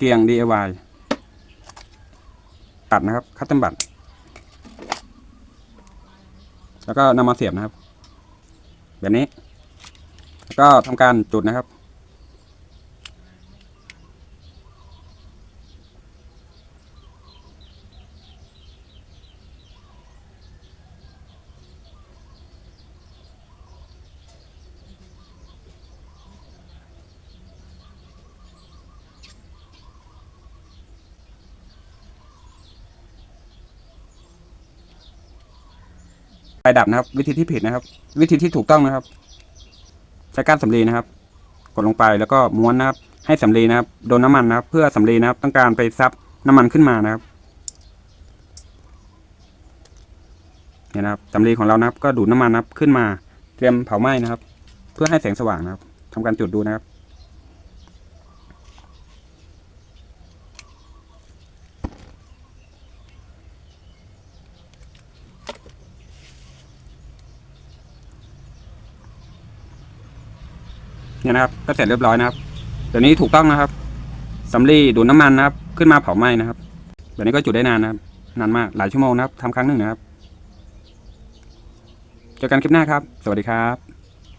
เกียง DIY ตัดนะครับคัตเตอร์บัตแล้วก็นำมาเสียบนะครับ แบบนี้ แล้วก็ทำการจุดนะครับ ไฟดับนะครับ วิธีที่ผิดนะครับ วิธีที่ถูกต้องนะครับ ใช้ก้านสำลีนะครับ กดลงไปแล้วก็ม้วนนะครับ ให้สำลีนะครับโดนน้ำมันนะครับ เพื่อสำลีนะครับ ต้องการไปซับน้ำมันขึ้นมานะครับเนี่ยนะครับสำลีของเรานะครับ ก็ดูดน้ำมันนะครับขึ้นมา เตรียมเผาไหม้นะครับ เพื่อให้แสงสว่างนะครับทำการจุดดูนะครับ เนี่ยนะครับ ก็เสร็จเรียบร้อยนะครับเดี๋ยวนี้ถูกต้องนะครับสำลีดูดน้ำมันนะครับ ขึ้นมาเผาไหม้นะครับแบบนี้ก็จุดได้นานนะครับนานมากหลายชั่วโมงนะครับทำครั้งหนึ่งนะครับ เจอกันคลิปหน้าครับ สวัสดีครับ